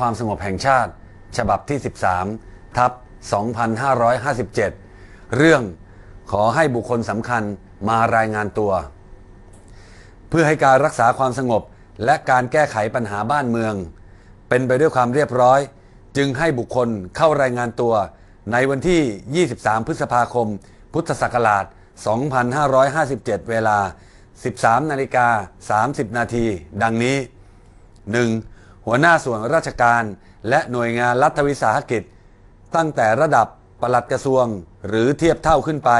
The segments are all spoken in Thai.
ความสงบแห่งชาติ ฉบับที่ 13 ทับ 2557 เรื่องขอให้บุคคลสำคัญมารายงานตัว เพื่อให้การรักษาความสงบและการแก้ไขปัญหาบ้านเมือง เป็นไปด้วยความเรียบร้อย จึงให้บุคคลเข้ารายงานตัว ในวันที่ 23 พฤษภาคม พุทธศักราช 2557 เวลา 13 นาฬิกา 30 นาที ดังนี้ 1. หัวหน้าส่วนราชการ และหน่วยงานรัฐวิสาหกิจ ตั้งแต่ระดับปลัดกระทรวงหรือเทียบเท่าขึ้นไป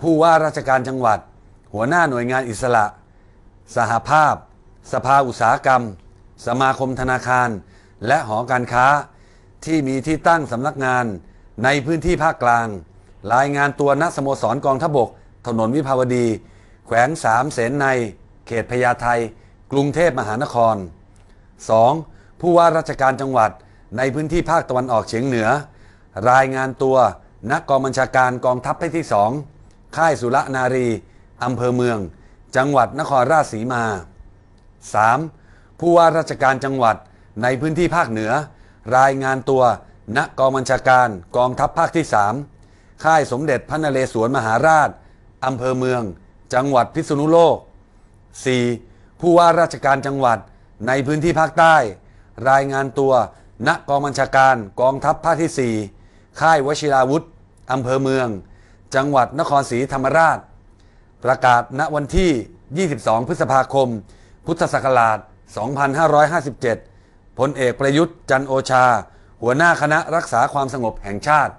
ผู้ว่าราชการจังหวัด หัวหน้าหน่วยงานอิสระ สหภาพ สภาอุตสาหกรรม สมาคมธนาคาร และหอการค้า ที่มีที่ตั้งสำนักงานในพื้นที่ภาคกลาง รายงานตัวณสโมสรกองทพบก ถนนวิภาวดี แขวงสามเสนใน เขตพญาไทกรุงเทพมหานคร 2. ผู้ว่าราชการจังหวัดในพื้นที่ภาคตะวันออกเฉียงเหนือ รายงานตัวนักกองบัญชาการกองทัพภาคที่สองค่ายสุรนารีอำเภอเมือง จังหวัดนครราชสีมา 3. ผู้ว่าราชการจังหวัดในพื้นที่ภาคเหนือ รายงานตัวณกองบัญชาการกองทัพภาคที่ 3 ค่ายสมเด็จพระนเรศวรมหาราชอำเภอเมือง จังหวัดพิษณุโลก 4. ผู้ว่าราชการจังหวัด ในพื้นที่ภาคใต้ รายงานตัว ณกองบัญชาการกองทัพภาคที่ 4 ค่ายวชิราวุธอำเภอเมือง จังหวัดนครศรีธรรมราช ประกาศณวันที่ 22 พฤษภาคม พุทธศักราช 2557 พลเอกประยุทธ์จันโอชา หัวหน้าคณะรักษาความสงบแห่งชาติ